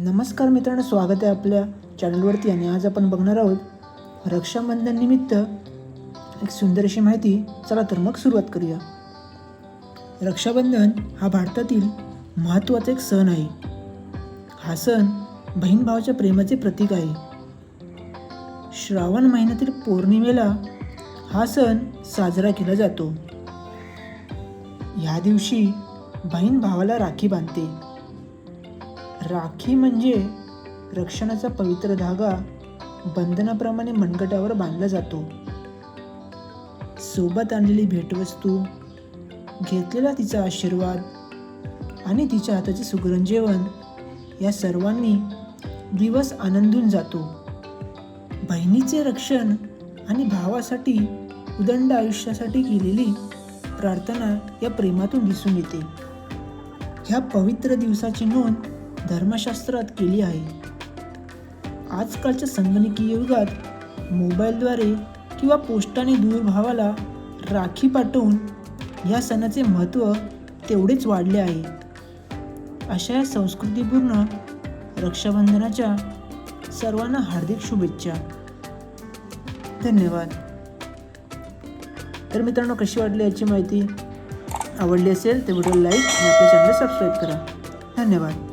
नमस्कार मित्रांनो स्वागत आहे आपल्या चॅनलवरती आणि आज आपण बघणार आहोत रक्षाबंधन निमित्त एक सुंदर अशी माहिती. चला तर मग सुरुवात करूया. रक्षाबंधन हा भारतातील महत्त्वाचा एक सण आहे. हा सण बहीण भावाच्या प्रेमाचे प्रतीक आहे. श्रावण महिन्यातील पौर्णिमेला हा सण साजरा केला जातो. ह्या दिवशी बहीण भावाला राखी बांधते. राखी म्हणजे रक्षणाचा पवित्र धागा बंधनाप्रमाणे मनगटावर बांधला जातो. सोबत आणलेली भेटवस्तू घेतलेला तिचा आशीर्वाद आणि तिच्या हाताचे सुगरण जेवण या सर्वांनी दिवस आनंदून जातो. बहिणीचे रक्षण आणि भावासाठी उदंड आयुष्यासाठी केलेली प्रार्थना या प्रेमातून दिसून येते. ह्या पवित्र दिवसाची नोंद धर्मशास्त्रात केली आहे. आजकालच्या संगणकीय युगात मोबाईलद्वारे किंवा पोस्टाने दूर भावाला राखी पाठवून या सणाचे महत्त्व तेवढेच वाढले आहे. अशा या संस्कृतीपूर्ण रक्षाबंधनाच्या सर्वांना हार्दिक शुभेच्छा. धन्यवाद. तर मित्रांनो कशी वाटली याची माहिती आवडली असेल तर व्हिडिओ लाईक आणि आपल्या चॅनल सबस्क्राईब करा. धन्यवाद.